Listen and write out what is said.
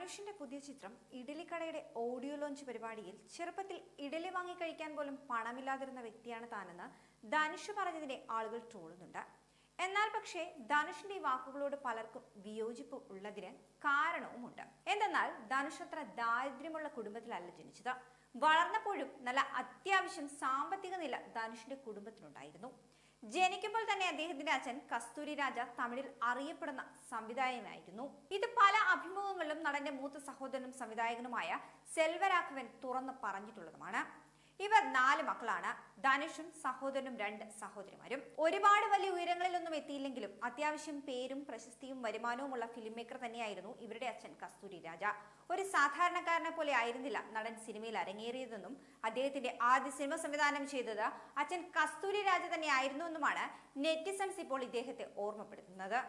ധനുഷിന്റെ പുതിയ ചിത്രം ഇഡലിക്കടയുടെ ഓഡിയോ ലോഞ്ച് പരിപാടിയിൽ ചെറുപ്പത്തിൽ ഇഡലി വാങ്ങി കഴിക്കാൻ പോലും പണമില്ലാതിരുന്ന വ്യക്തിയാണ് താനെന്ന് ധനുഷ് പറഞ്ഞതിനെ ആളുകൾ ട്രോളുന്നുണ്ട് എന്നാൽ പക്ഷേ ധനുഷിന്റെ വാക്കുകളോട് പലർക്കും വിയോജിപ്പ് ഉള്ളതിന് കാരണവുമുണ്ട്. എന്തെന്നാൽ ധനുഷ് അത്ര ദാരിദ്ര്യമുള്ള കുടുംബത്തിലല്ല ജനിച്ചത്. വളർന്നപ്പോഴും നല്ല അത്യാവശ്യം സാമ്പത്തിക നില ധനുഷിന്റെ കുടുംബത്തിനുണ്ടായിരുന്നു. ജനിക്കുമ്പോൾ തന്നെ അദ്ദേഹത്തിന്റെ അച്ഛൻ കസ്തൂരി രാജ തമിഴിൽ അറിയപ്പെടുന്ന സംവിധായകനായിരുന്നു. ഇത് പല അഭിമുഖങ്ങളിലും നടന്റെ മൂത്ത സഹോദരനും സംവിധായകനുമായ സെൽവരാഘവൻ തുറന്നു പറഞ്ഞിട്ടുള്ളതുമാണ്. ഇവർ നാല് മക്കളാണ്. ധനുഷും സഹോദരനും രണ്ട് സഹോദരിമാരും. ഒരുപാട് വലിയ ഉയരങ്ങളിലൊന്നും എത്തിയില്ലെങ്കിലും അത്യാവശ്യം പേരും പ്രശസ്തിയും വരുമാനവുമുള്ള ഫിലിം മേക്കർ തന്നെയായിരുന്നു ഇവരുടെ അച്ഛൻ കസ്തൂരി രാജ. ഒരു സാധാരണക്കാരനെ പോലെ ആയിരുന്നില്ല നടൻ സിനിമയിൽ അരങ്ങേറിയതെന്നും അദ്ദേഹത്തിന്റെ ആദ്യ സിനിമ സംവിധാനം ചെയ്തത് അച്ഛൻ കസ്തൂരി രാജ തന്നെയായിരുന്നു എന്നുമാണ് നെറ്റിസൺസ് ഇപ്പോൾ ഇദ്ദേഹത്തെ ഓർമ്മപ്പെടുത്തുന്നത്.